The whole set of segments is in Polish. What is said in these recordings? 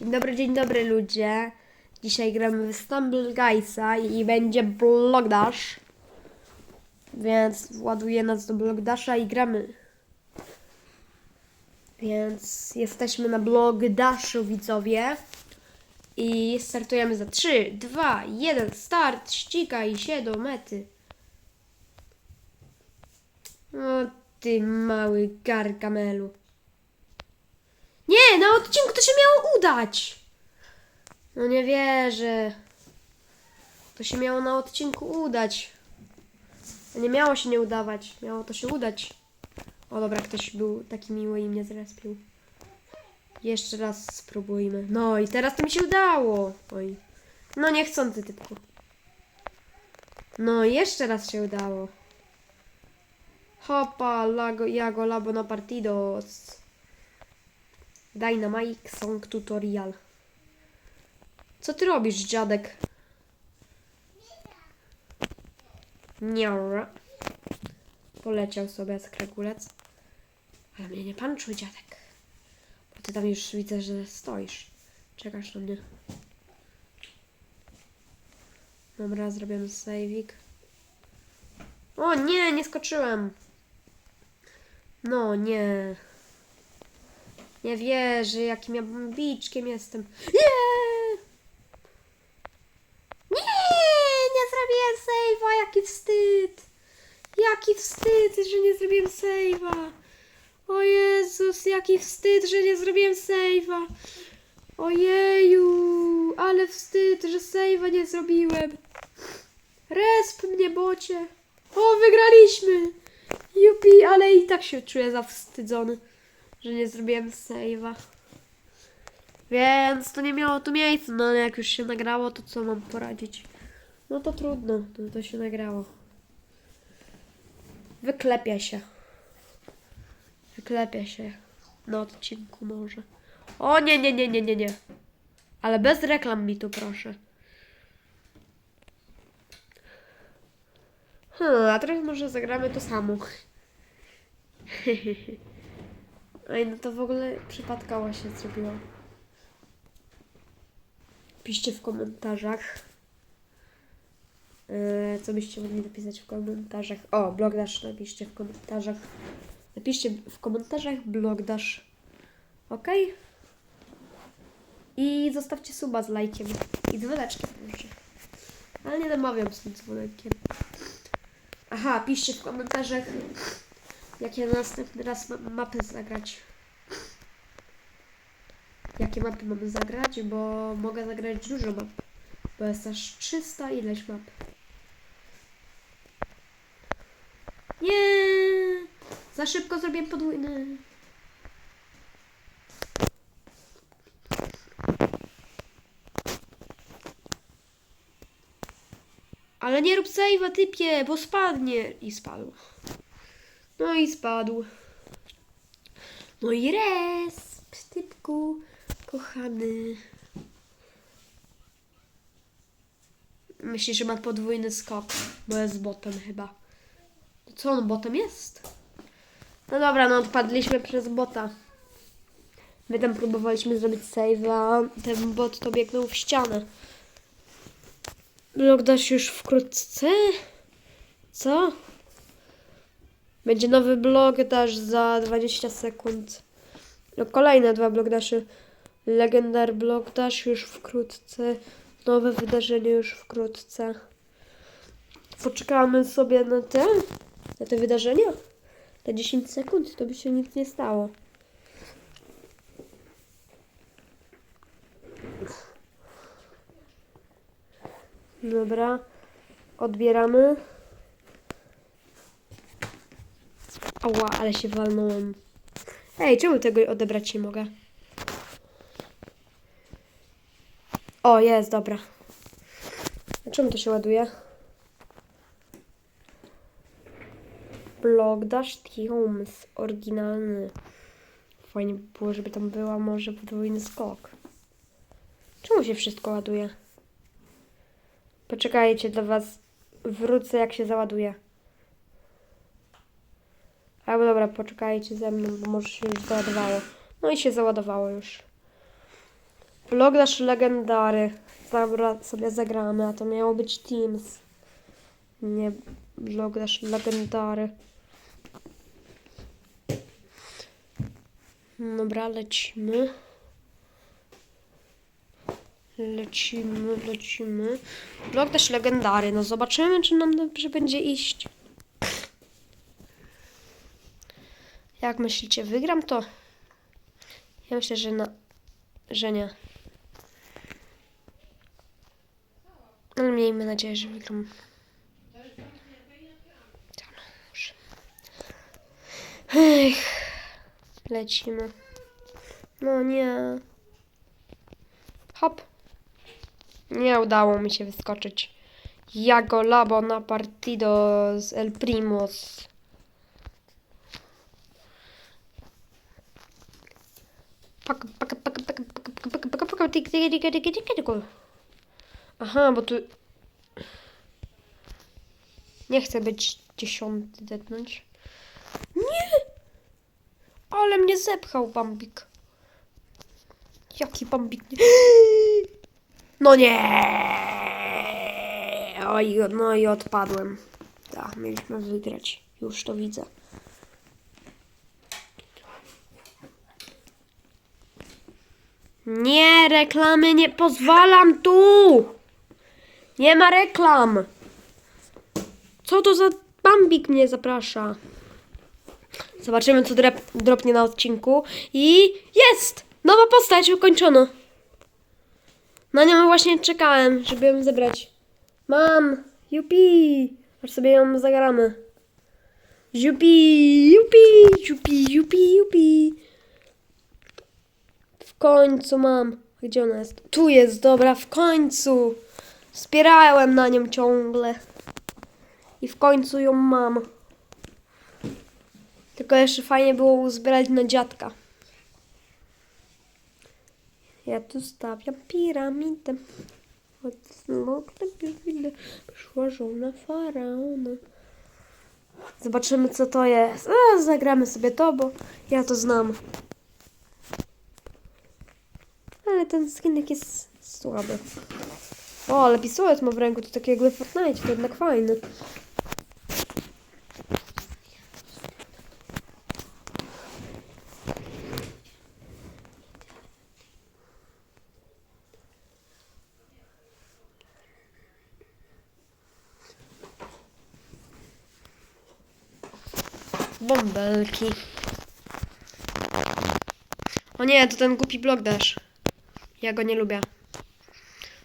Dzień dobry, dzień dobry ludzie. Dzisiaj gramy w Stumble Guysa i będzie Block Dash. Więc ładuję nas do Block Dasha i gramy. Więc jesteśmy na Block Dashu widzowie. I startujemy za 3, 2, 1, start, ścigaj się do mety. O ty mały gargamelu. Odcinku to się miało udać. No nie wierzę. To się miało na odcinku udać. Nie miało się nie udawać. Miało to się udać. O dobra, ktoś był taki miły i mnie zrespił. Jeszcze raz spróbujmy. No i teraz to mi się udało. Oj. No niechcący typku. No jeszcze raz się udało. Hopa, lago, jago, labo na partidos. Dynamite Song Tutorial. Co ty robisz, dziadek? Nie. Poleciał sobie skrakulec. Ale mnie nie panczuj, dziadek. Bo ty tam już widzę, że stoisz. Czekasz na mnie. Dobra, zrobimy saveik. O nie, nie skoczyłem. No nie. Nie wierzę, jakim ja bombiczkiem jestem. Nie! Nie! Nie zrobiłem save'a, jaki wstyd! Jaki wstyd, że nie zrobiłem save'a! O Jezus, jaki wstyd, że nie zrobiłem save'a! Ojeju, ale wstyd, że save'a nie zrobiłem! Resp mnie, bocie! O, wygraliśmy! Jupi, ale i tak się czuję zawstydzony że nie zrobiłem save'a. Więc to nie miało tu miejsca, no ale jak już się nagrało, to co mam poradzić? No to trudno, to, to się nagrało. Wyklepia się. Wyklepia się. Na odcinku może. O nie, nie, nie, nie, nie, nie. Ale bez reklam mi tu proszę. Hmm, a teraz może zagramy to samo. Ej, no to w ogóle przypadkowo się zrobiło. Piszcie w komentarzach. Yy, co byście mogli napisać w komentarzach? O, blogdash napiszcie w komentarzach. Napiszcie w komentarzach blogdash. Ok? I zostawcie suba z lajkiem. I dzwoneczkiem proszę. Ale nie namawiam z tym dzwoneczkiem. Aha, piszcie w komentarzach Jakie następny raz ma mapy zagrać? Jakie mapy mamy zagrać? Bo mogę zagrać dużo map. Bo jest aż 300 ileś map. Nie! Za szybko zrobiłem podwójny. Ale nie rób save'a typie, bo spadnie. I spadł. No i spadł. No i res, typku, kochany. Myślisz, że ma podwójny skok, bo jest botem chyba. To co on botem jest? No dobra, no odpadliśmy przez bota. My tam próbowaliśmy zrobić save'a, ten bot to biegnął w ścianę. Blok dasz już wkrótce? Co? Będzie nowy blog dash za 20 sekund. No, kolejne dwa blog dashy. Legendar blog dash już wkrótce. Nowe wydarzenie już wkrótce. Poczekamy sobie na te, na te wydarzenia. Te 10 sekund to by się nic nie stało. Dobra. Odbieramy. Ała, ale się walnąłem. Ej, czemu tego odebrać nie mogę? O, jest, dobra. A czemu to się ładuje? Blog Dash Teams, oryginalny. Fajnie by było, żeby tam była może podwójny skok. Czemu się wszystko ładuje? Poczekajcie, do was wrócę jak się załaduje. Albo dobra, poczekajcie ze mną, bo może się już załadowało. No i się załadowało już. Blog nasz legendary. Dobra, sobie zagramy, a to miało być Teams. Nie, blog nasz legendary. Dobra, lecimy. Lecimy, lecimy. Blog też legendary. No zobaczymy, czy nam dobrze będzie iść. Jak myślicie, wygram to? Ja myślę, że na... że nie. Ale miejmy nadzieję, że wygram. Tam, może. Ech, lecimy. No nie. Hop. Nie udało mi się wyskoczyć. Jago Labo na partido z El Primos. Aha, bo tu... Nie chcę być dziesiąty detnąć. Nie! Ale mnie zepchał Bambik. Jaki Bambik? No nie! Oj, no i odpadłem. Tak, mieliśmy wygrać. Już to widzę. Nie, reklamy nie pozwalam tu! Nie ma reklam! Co to za bambik mnie zaprasza? Zobaczymy, co dropnie na odcinku. I jest! Nowa postać ukończono. Na nią właśnie czekałem, żeby ją zebrać. Mam! Jupi! Aż sobie ją zagramy. Jupi! Jupi! Jupi! Jupi! Jupi! Końcu mam. Gdzie ona jest? Tu jest, dobra, w końcu. Wspierałem na nią ciągle. I w końcu ją mam. Tylko jeszcze fajnie było uzbierać na dziadka. Ja tu stawiam piramidę. Od smokle piramidę przyszła żona faraona. Zobaczymy co to jest. A, zagramy sobie to, bo ja to znam. Ale ten skinek jest słaby. O, ale pistolet ma w ręku, to taki jakby Fortnite, to jednak fajny. Bąbelki. O nie, to ten głupi blok dasz. Ja go nie lubię.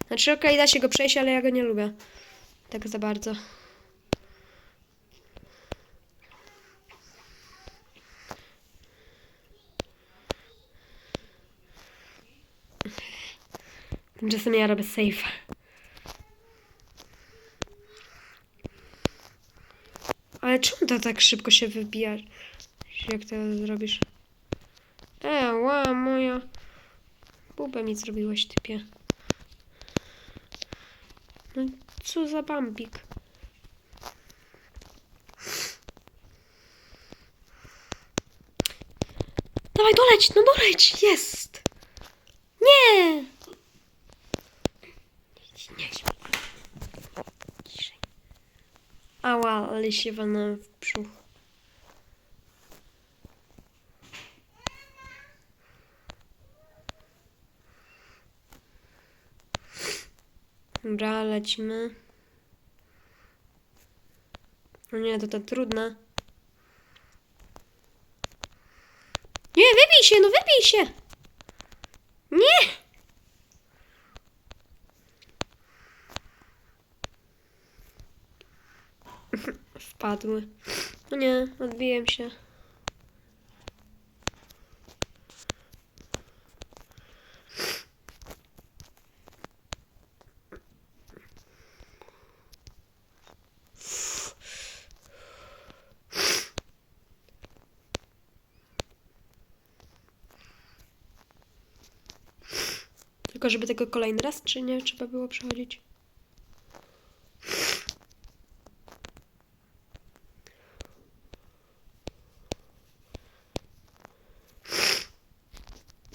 Znaczy, okej, da się go przejść, ale ja go nie lubię. Tak za bardzo. Tymczasem ja robię safe. Ale czemu to tak szybko się wybija? Jak to zrobisz? E, ła, moja... Bubę mi zrobiłeś, typie. No co za bambik? Dawaj, doleć, no doleć, jest! Nie! Nie śmiej. Ciszej. Ała, ale się walnąłem w. Dobra, lecimy. No nie, to to trudne. Nie, wybij się, no wybij się! Nie! Wpadły. No nie, odbiłem się. Tylko żeby tego kolejny raz, czy nie trzeba było przechodzić?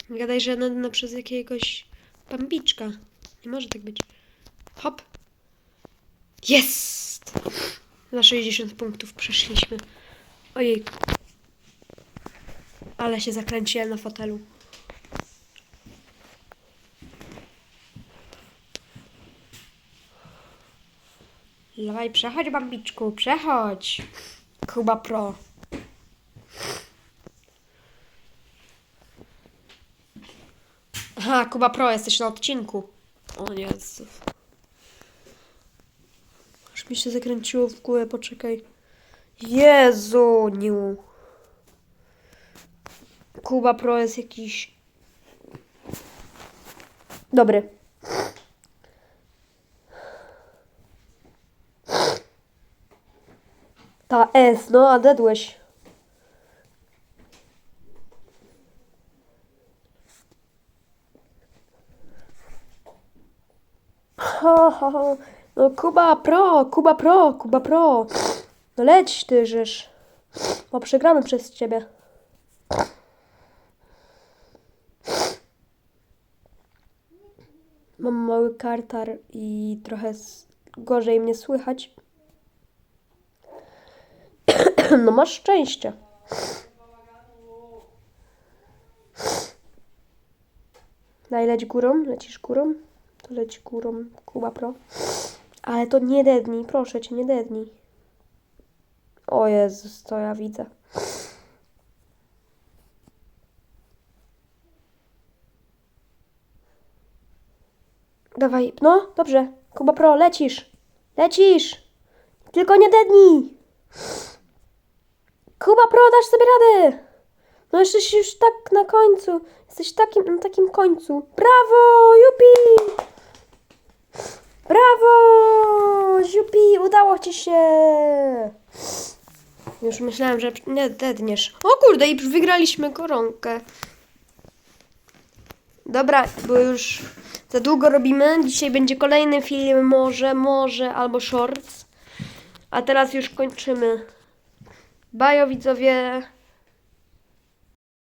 Gadaj, że na, na przez jakiegoś Bambiczka. Nie może tak być. Hop. Jest! Na 60 punktów przeszliśmy. Ojej. Ale się zakręciłem na fotelu. Dawaj, przechodź, Bambiczku, przechodź. Kuba Pro. Aha, Kuba Pro, jesteś na odcinku. O Jezu. Aż mi się zakręciło w górę, poczekaj. Jezu, nie. Kuba Pro jest jakiś... Dobry. Ta S, no, a dedłeś. Ha, ha, ha. No Kuba Pro, Kuba Pro, Kuba Pro. No leć ty, żeż. Bo przegramy przez ciebie. Mam mały kartar i trochę gorzej mnie słychać. No masz szczęście. Daj leć górą, lecisz górą. To leć górą, Kuba Pro. Ale to nie dednij, proszę cię, nie dednij. O Jezus, co ja widzę. Dawaj, no, dobrze. Kuba Pro, lecisz. Lecisz. Tylko nie dednij. Kuba Pro, dasz sobie radę. No jesteś już tak na końcu. Jesteś takim, na takim końcu. Brawo, jupi! Brawo! Jupi, udało ci się! Już myślałem, że nie dedniesz. O kurde, i wygraliśmy koronkę. Dobra, bo już za długo robimy. Dzisiaj będzie kolejny film, może, może, albo shorts. A teraz już kończymy. Bajo widzowie.